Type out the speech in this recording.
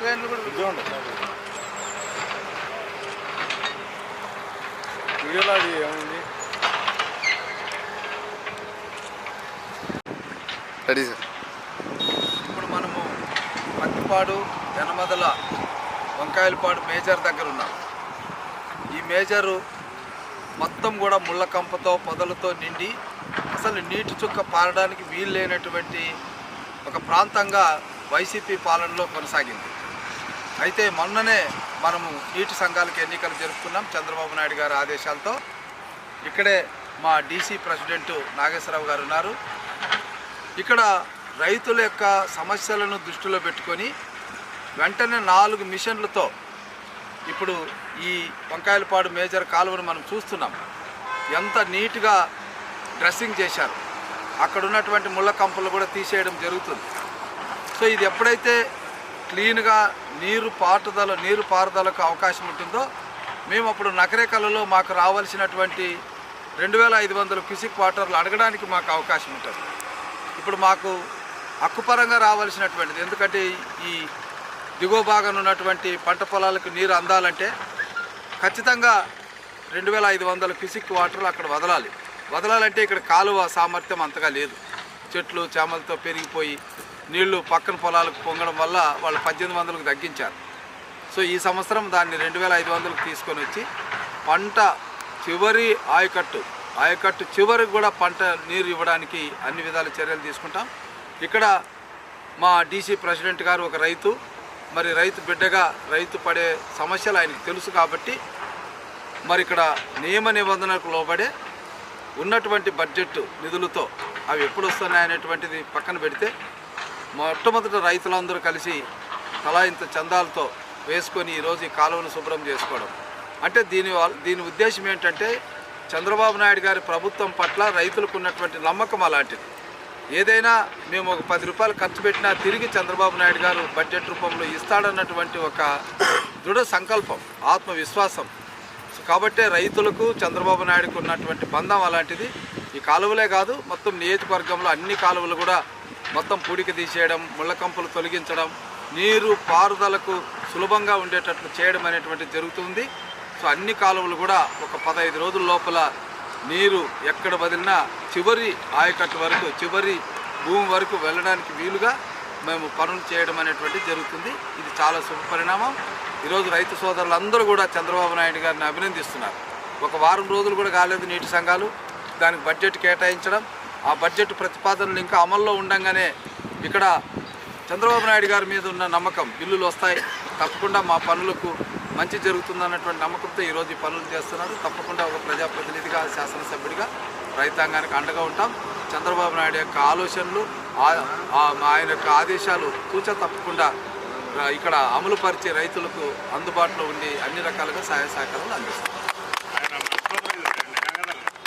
ట్రైన్లు కూడా వీడియోలో అది ఏముంది రెడీ సార్ ఇప్పుడు మనము పత్తిపాడు జనమదల వంకాయలపాడు మేజర్ దగ్గర ఉన్నాం. ఈ మేజరు మొత్తం కూడా ముళ్ళ కంపతో పొదలతో నిండి అసలు నీటి చుక్క పారడానికి వీలు లేనటువంటి ఒక ప్రాంతంగా వైసీపీ పాలనలో కొనసాగింది. అయితే మొన్ననే మనము నీటి సంఘాలకు ఎన్నికలు జరుపుకున్నాం చంద్రబాబు నాయుడు గారి ఆదేశాలతో. ఇక్కడే మా డీసీ ప్రెసిడెంట్ నాగేశ్వరరావు గారు ఉన్నారు. ఇక్కడ రైతుల యొక్క సమస్యలను దృష్టిలో పెట్టుకొని వెంటనే నాలుగు మిషన్లతో ఇప్పుడు ఈ వంకాయలపాడు మేజర్ కాలువను మనం చూస్తున్నాం. ఎంత నీట్గా డ్రెస్సింగ్ చేశారు. అక్కడ ఉన్నటువంటి ముళ్ళ కంపలు కూడా తీసేయడం జరుగుతుంది. సో ఇది ఎప్పుడైతే క్లీన్గా నీరు పాటుదల నీరు పారుదలకు అవకాశం ఉంటుందో మేము అప్పుడు నకరేకలలో మాకు రావాల్సినటువంటి రెండు వేల ఐదు వందల క్యూసిక్ వాటర్లు అడగడానికి మాకు అవకాశం ఉంటుంది. ఇప్పుడు మాకు హక్కుపరంగా రావాల్సినటువంటిది ఎందుకంటే ఈ దిగువ భాగం ఉన్నటువంటి పంట పొలాలకు నీరు అందాలంటే ఖచ్చితంగా రెండు వేల ఐదు వందల క్యూసిక్ వాటర్లు అక్కడ వదలాలి. వదలాలంటే ఇక్కడ కాలువ సామర్థ్యం అంతగా లేదు. చెట్లు చేమలతో పెరిగిపోయి నీళ్ళు పక్కన పొలాలకు పొంగడం వల్ల వాళ్ళు పద్దెనిమిది వందలకు తగ్గించారు. సో ఈ సంవత్సరం దాన్ని రెండు వేల ఐదు వందలకు తీసుకొని వచ్చి పంట చివరి ఆయకట్టు ఆయకట్టు చివరికి కూడా పంట నీరు ఇవ్వడానికి అన్ని విధాల చర్యలు తీసుకుంటాం. ఇక్కడ మా డీసీ ప్రెసిడెంట్ గారు ఒక రైతు మరి రైతు బిడ్డగా రైతు పడే సమస్యలు ఆయనకు తెలుసు కాబట్టి మరి ఇక్కడ నియమ నిబంధనలకు లోబడే ఉన్నటువంటి బడ్జెట్ నిధులతో అవి ఎప్పుడు వస్తున్నాయనేటువంటిది పక్కన పెడితే మొట్టమొదట రైతులందరూ కలిసి తలా ఇంత చందాలతో వేసుకొని ఈరోజు ఈ కాలువను శుభ్రం చేసుకోవడం. అంటే దీని దీని ఉద్దేశం ఏంటంటే చంద్రబాబు నాయుడు గారి ప్రభుత్వం పట్ల రైతులకు ఉన్నటువంటి నమ్మకం అలాంటిది. ఏదైనా మేము ఒక పది రూపాయలు ఖర్చు పెట్టినా తిరిగి చంద్రబాబు నాయుడు గారు బడ్జెట్ రూపంలో ఇస్తాడన్నటువంటి ఒక దృఢ సంకల్పం ఆత్మవిశ్వాసం. కాబట్టే రైతులకు చంద్రబాబు నాయుడుకు ఉన్నటువంటి బంధం అలాంటిది. ఈ కాలువలే కాదు మొత్తం నియోజకవర్గంలో అన్ని కాలువలు కూడా మొత్తం పూడిక తీసేయడం ముళ్ళకంపలు తొలగించడం నీరు పారుదలకు సులభంగా ఉండేటట్లు చేయడం అనేటువంటిది జరుగుతుంది. సో అన్ని కాలువలు కూడా ఒక పదహైదు రోజుల లోపల నీరు ఎక్కడ వదిలినా చివరి ఆయకట్టు వరకు చివరి భూమి వరకు వెళ్ళడానికి వీలుగా మేము పనులు చేయడం అనేటువంటిది జరుగుతుంది. ఇది చాలా శుభపరిణామం ఈరోజు రైతు సోదరులందరూ కూడా చంద్రబాబు నాయుడు గారిని అభినందిస్తున్నారు. ఒక వారం రోజులు కూడా కాలేదు నీటి సంఘాలు. దానికి బడ్జెట్ కేటాయించడం ఆ బడ్జెట్ ప్రతిపాదనలు ఇంకా అమల్లో ఉండగానే ఇక్కడ చంద్రబాబు నాయుడు గారి మీద ఉన్న నమ్మకం బిల్లులు వస్తాయి. తప్పకుండా మా పనులకు మంచి జరుగుతుందన్నటువంటి నమ్మకంతో ఈరోజు ఈ పనులు చేస్తున్నారు. తప్పకుండా ఒక ప్రజాప్రతినిధిగా శాసనసభ్యుడిగా రైతాంగానికి అండగా ఉంటాం. చంద్రబాబు నాయుడు యొక్క ఆలోచనలు ఆయన యొక్క ఆదేశాలు తూచ తప్పకుండా ఇక్కడ అమలు పరిచే రైతులకు అందుబాటులో ఉండి అన్ని రకాలుగా సహాయ సహకారాలు అందిస్తాం.